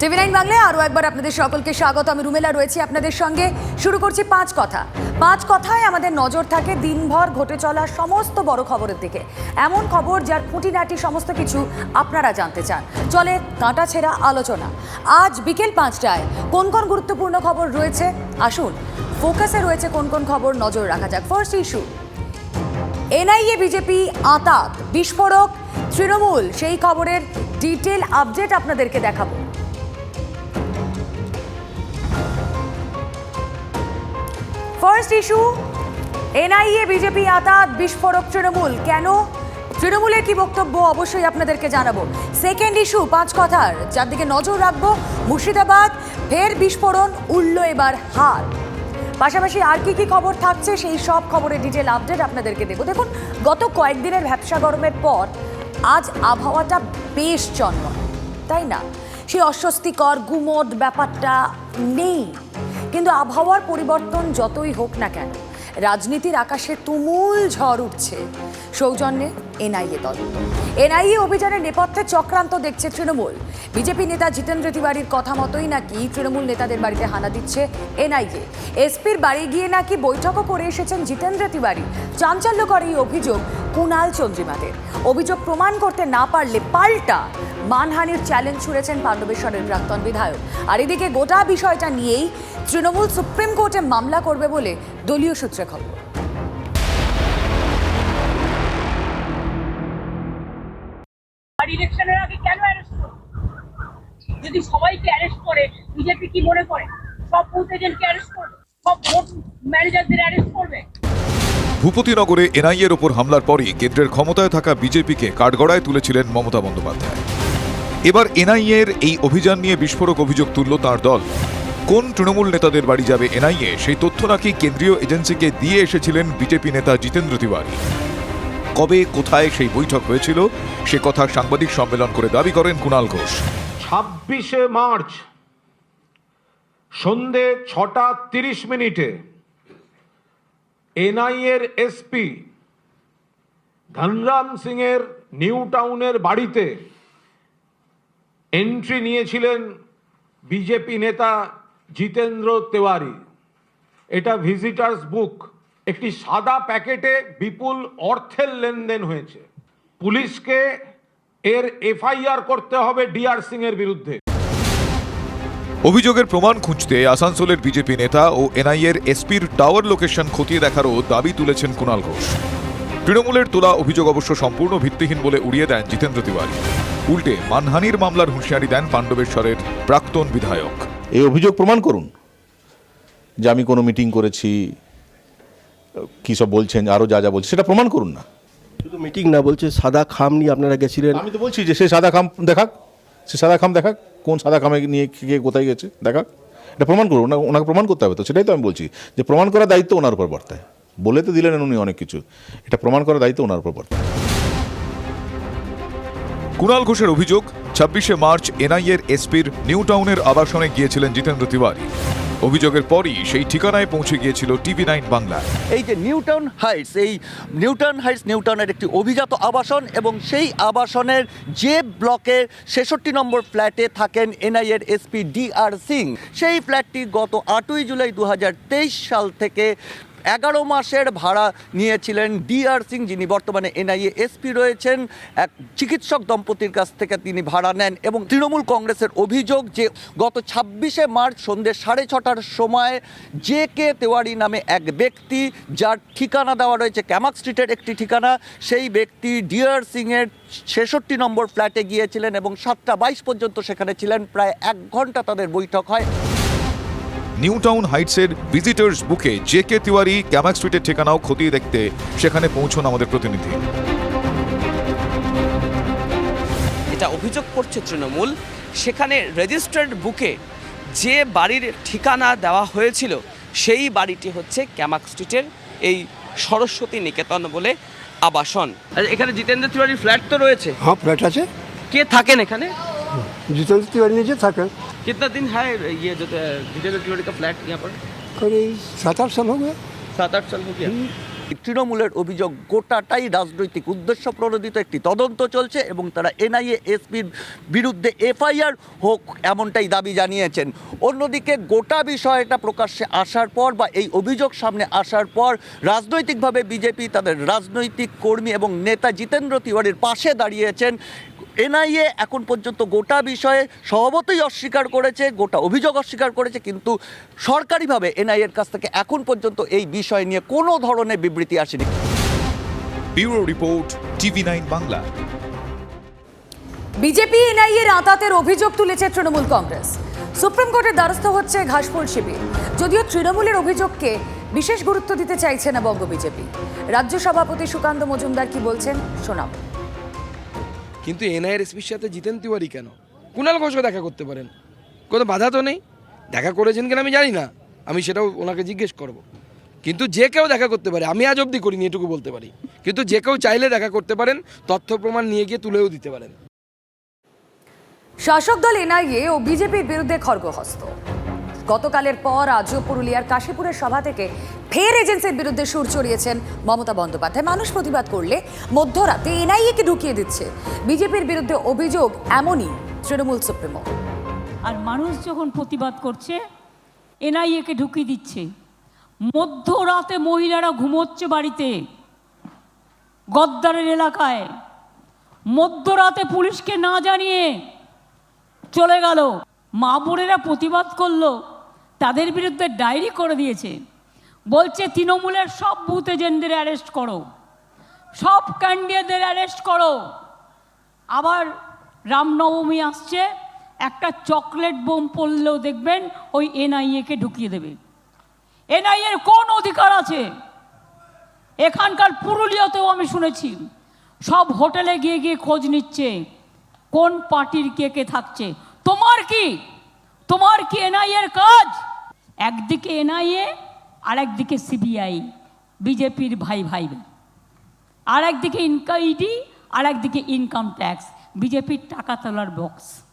TV nine বাংলায় আরও একবার আপনাদের সকলকে স্বাগত। আমি রুমেলা রয়েছি আপনাদের সঙ্গে। শুরু করছি পাঁচ কথা। পাঁচ কথায় আমাদের নজর থাকে দিনভর ঘটে চলা সমস্ত বড় খবরের দিকে। এমন খবর যার খুঁটিনাটি সমস্ত কিছু আপনারা জানতে চান। চলে কাঁটা ছেঁড়া আলোচনা। আজ বিকেল পাঁচটায় কোন কোন গুরুত্বপূর্ণ খবর রয়েছে? আসুন, ফোকাসে রয়েছে কোন কোন খবর নজর রাখা যাক। ফার্স্ট ইস্যু এনআইএ, বিজেপি আতাত, বিস্ফোরক, তৃণমূল, সেই খবরের ডিটেল আপডেট আপনাদেরকে দেখাবো। ফার্স্ট ইস্যু, এনআইএ, বিজেপি আতাত, বিস্ফোরক তৃণমূল। কেন? তৃণমূলের কি বক্তব্য? অবশ্যই আপনাদেরকে জানাব। সেকেন্ড ইস্যু, পাঁচ কথার। যার দিকে নজর রাখব, মুর্শিদাবাদ, ফের বিস্ফোরণ, উঠল এবার হার। পাশাপাশি আর কি কি খবর থাকছে, সেই সব খবরের ডিটেল আপডেট আপনাদেরকে দেবো। দেখুন, গত কয়েকদিনের ব্যবসা গরমের পর আজ আবহাওয়াটা বেশ জন্ময় তাই না? সেই অস্বস্তিকর, গুমোট ব্যাপারটা নেই। কিন্তু আবহাওয়ার পরিবর্তন যতই হোক না কেন রাজনীতির আকাশে তুমুল ঝড় উঠছে। সৌজন্যে এনআইএ তদন্ত এনআইএ অভিযানের নেপথ্যে চক্রান্ত দেখছে তৃণমূল। বিজেপি নেতা জিতেন্দ্র তিওয়ারির কথা মতোই নাকি তৃণমূল নেতাদের বাড়িতে হানা দিচ্ছে এনআইএ। এসপির বাড়ি গিয়ে নাকি বৈঠকও করে এসেছেন জিতেন্দ্র তিওয়ারি। চাঞ্চল্যকর এই অভিযোগ কুণাল চন্দ্রিমাদের। অভিযোগ প্রমাণ করতে না পারলে পাল্টা মানহানির চ্যালেঞ্জ ছুড়েছেন পাণ্ডবেশ্বরের প্রাক্তন বিধায়ক। আর এদিকে গোটা বিষয়টা নিয়েই তৃণমূল সুপ্রিম কোর্টে মামলা করবে বলে দলীয় সূত্রে খবর। আর ইলেকশনের আগে কেন অ্যারেস্ট করবে? যদি সবাইকে অ্যারেস্ট করে বিজেপি কি মনে করে? সব বুথ এজেন্টকে অ্যারেস্ট করবে? সব ভোট ম্যানেজারদের অ্যারেস্ট করবে? ভূপতিনগরে এনআইএর ওপর হামলার পরই কেন্দ্রের ক্ষমতায় থাকা বিজেপিকে কাঠগড়ায় তুলেছিলেন মমতা বন্দ্যোপাধ্যায়। এবার এনআইএর এই অভিযান নিয়ে বিস্ফোরক অভিযোগ তুলল তার দল। কোন তৃণমূল নেতাদের বাড়ি যাবে এনআইএ, সেই তথ্য নাকি কেন্দ্রীয় এজেন্সিকে দিয়ে এসেছিলেন বিজেপি নেতা জিতেন্দ্র তিওয়ারি। কবে, কোথায় সেই বৈঠক হয়েছিল, সে কথা সাংবাদিক সম্মেলন করে দাবি করেন কুণাল ঘোষ। ছাব্বিশে মার্চ, সন্ধে ছটা তিরিশ মিনিটে, এনআইএর এসপি ধনরাম সিং এর নিউ টাউনের বাড়িতে এন্ট্রি নিয়েছিলেন বিজেপি নেতা জিতেন্দ্র তেওয়ারি। এটা ভিজিটার্স বুক। একটি সাদা প্যাকেটে বিপুল অর্থের লেনদেন হয়েছে। পুলিশকে এর এফআইআর করতে হবে ডিআর সিং এর বিরুদ্ধে। অভিযোগের প্রমাণ খুঁজতে আসানসোলের বিজেপি নেতা ও এনআইএর এসপির টাওয়ার লোকেশন খতিয়ে দেখারও দাবি তুলেছেন কুণাল ঘোষ। তৃণমূলের তোলা অভিযোগ অবশ্য সম্পূর্ণ ভিত্তিহীন বলে উড়িয়ে দেন জিতেন্দ্র তিওয়ারি। উল্টে মানহানির মামলার হুঁশিয়ারি দেন পাণ্ডবেশ্বরের প্রাক্তন বিধায়ক। এই অভিযোগ প্রমাণ করুন যে আমি কোনো মিটিং করেছি কী সব বলছেন আরও যা যা বলছে সেটা প্রমাণ করুন না। শুধু মিটিং না বলছে সাদা খাম নিয়ে আপনারা গেছিলেন। আমি তো বলছি যে সে সাদা খাম দেখাক সে সাদা খাম দেখাক কোন সাদা খামে নিয়ে কে কোথায় গেছে দেখাক। এটা প্রমাণ করুন ওনা- ওনাকে প্রমাণ করতে হবে তো সেটাই তো আমি বলছি যে প্রমাণ করার দায়িত্ব ওনার উপর বর্তায়। বলে তো দিলেন উনি অনেক কিছু এটা প্রমাণ করার দায়িত্ব ওনার উপর বর্তায়। কুণাল ঘোষের অভিযোগ ছাব্বিশে মার্চ এনআইএর এসপির নিউ টাউনের আবাসনে গিয়েছিলেন জিতেন্দ্র তিওয়ারি। অভিযোগের পরই সেই ঠিকানায় পৌঁছে গিয়েছিল টিভি নাইন বাংলা। এই যে নিউটন হাইটস, এই নিউটন হাইটস নিউটনের একটি অভিজাত আবাসন এবং সেই আবাসনের যে ব্লকের ছেষট্টি নম্বর ফ্ল্যাটে থাকেন এনআইএর এসপি ডি আর সিং। সেই ফ্ল্যাটটি গত আটই জুলাই দু হাজার তেইশ সাল থেকে এগারো মাসের ভাড়া নিয়েছিলেন ডি আর সিং, যিনি বর্তমানে এনআইএ এসপি রয়েছেন। এক চিকিৎসক দম্পতির কাছ থেকে তিনি ভাড়া নেন এবং তৃণমূল কংগ্রেসের অভিযোগ যে গত ছাব্বিশে মার্চ সন্ধ্যে সাড়ে ছটার সময় জে কে তেওয়ারি নামে এক ব্যক্তি, যার ঠিকানা দেওয়া রয়েছে ক্যামাক স্ট্রিটের একটি ঠিকানা, সেই ব্যক্তি ডিয়ার সিংয়ের ছেষট্টি নম্বর ফ্ল্যাটে গিয়েছিলেন এবং সাতটা বাইশ পর্যন্ত সেখানে ছিলেন। প্রায় এক ঘণ্টা তাদের বৈঠক হয়। নিউ টাউন হাইটসের ভিজিটার্স বুকে জে কে তিওয়ারি ক্যামাক স্ট্রিটের ঠিকানাও খতিয়ে দেখতে সেখানে পৌঁছন আমাদের প্রতিনিধি। এটা অভিযোগ করছে তৃণমূল। সেখানে রেজিস্টার্ড বুকে যে বাড়ির ঠিকানা দেওয়া হয়েছিল সেই বাড়িটি হচ্ছে ক্যামাক স্ট্রিটের এই সরস্বতী নিকেতন বলে আবাসন। আর এখানে জিতেন্দ্র তিওয়ারি ফ্ল্যাট তো রয়েছে। হ্যাঁ ফ্ল্যাট আছে। কে থাকেন এখানে? জিতেন্দ্র तिवारी নিজে থাকেন कितना दिन है ये जो जितेंद्र तिवारी का फ्लैट यहाँ पर করিব সাত আট সাল হবে सात आठ साल हो गया তৃণমূলের অভিযোগ গোটাটাই রাজনৈতিক উদ্দেশ্য প্রণোদিত একটি তদন্ত চলছে এবং তারা এনআইএ এসপির বিরুদ্ধে এফআইআর হোক এমনটাই দাবি জানিয়েছেন অন্যদিকে গোটা বিষয়টা প্রকাশ্যে আসার পর বা এই অভিযোগ সামনে আসার পর রাজনৈতিকভাবে বিজেপি তাদের রাজনৈতিক কর্মী এবং নেতা জিতেন্দ্র তিওয়ারির পাশে দাঁড়িয়েছেন এনআইএ এখন পর্যন্ত গোটা বিষয়ে স্বভাবতই অস্বীকার করেছে গোটা অভিযোগ অস্বীকার করেছে কিন্তু সরকারিভাবে এনআইএর কাছ থেকে এখন পর্যন্ত এই বিষয় নিয়ে কোনো ধরনের বিবৃতি আসেনি। Bureau report TV nine Bangla. BJP এনআইএর আঁতাতের অভিযোগ তুলেছে তৃণমূল কংগ্রেস। সুপ্রিম কোর্টের দ্বারস্থ হচ্ছে ঘাসফুল শিবির। যদিও তৃণমূলের অভিযোগকে বিশেষ গুরুত্ব দিতে চাইছে না বঙ্গ বিজেপি। রাজ্য সভাপতি সুকান্ত মজুমদার কি বলছেন শোনাব কিন্তু এনআইয়ের এসপির সাথে জিতেন তিওয়ারি কেন? কুণাল ঘোষও দেখা করতে পারেন। কোনো বাধা তো নেই। দেখা করেছেন কিনা আমি জানি না। আমি সেটাও ওনাকে জিজ্ঞেস করব। কিন্তু যে কেউ দেখা করতে পারে, আমি আজ অবধি করিনি, এটুকু বলতে পারি। কিন্তু যে কেউ চাইলে দেখা করতে পারেন, তথ্য প্রমাণ নিয়ে গিয়ে তুলেও দিতে পারেন। শাসক দল এনআইএ ও বিজেপির বিরুদ্ধে খড়গহস্ত। গতকালের পর আজও পুরুলিয়ার কাশীপুরের সভা থেকে ফের এজেন্সির বিরুদ্ধে সুর চড়িয়েছেন মমতা বন্দ্যোপাধ্যায়। মানুষ প্রতিবাদ করলে মধ্যরাতে এনআইএকে ঢুকিয়ে দিচ্ছে। বিজেপির বিরুদ্ধে অভিযোগ এমনই তৃণমূল সুপ্রিমো। আর মানুষ যখন প্রতিবাদ করছে, এনআইএকে ঢুকিয়ে দিচ্ছে। মধ্যরাতে মহিলারা ঘুমোচ্ছে বাড়িতে, গদ্দারের এলাকায়। মধ্যরাতে পুলিশকে না জানিয়ে চলে গেল। মা বোনেরা প্রতিবাদ করল। তাদের বিরুদ্ধে ডায়েরি করে দিয়েছে। বলছে, তৃণমূলের সব বুথ এজেন্টদের অ্যারেস্ট করো। সব ক্যান্ডিডেটদের অ্যারেস্ট করো। আবার রামনবমী আসছে, একটা চকলেট বোম পড়লেও দেখবেন ওই এনআইএকে ঢুকিয়ে দেবে। এনআইএর কোন অধিকার আছে? এখানকার পুরুলিয়াতেও আমি শুনেছি, সব হোটেলে গিয়ে গিয়ে খোঁজ নিচ্ছে, কোন পার্টির কে কে থাকছে। তোমার কি? তোমার কি এনআইএর কাজ? একদিকে এনআইএ আর একদিকে সিবিআই, বিজেপির ভাই ভাই। আর একদিকে ইনকা ইডি আর একদিকে ইনকাম ট্যাক্স, বিজেপির টাকা তোলার বক্স।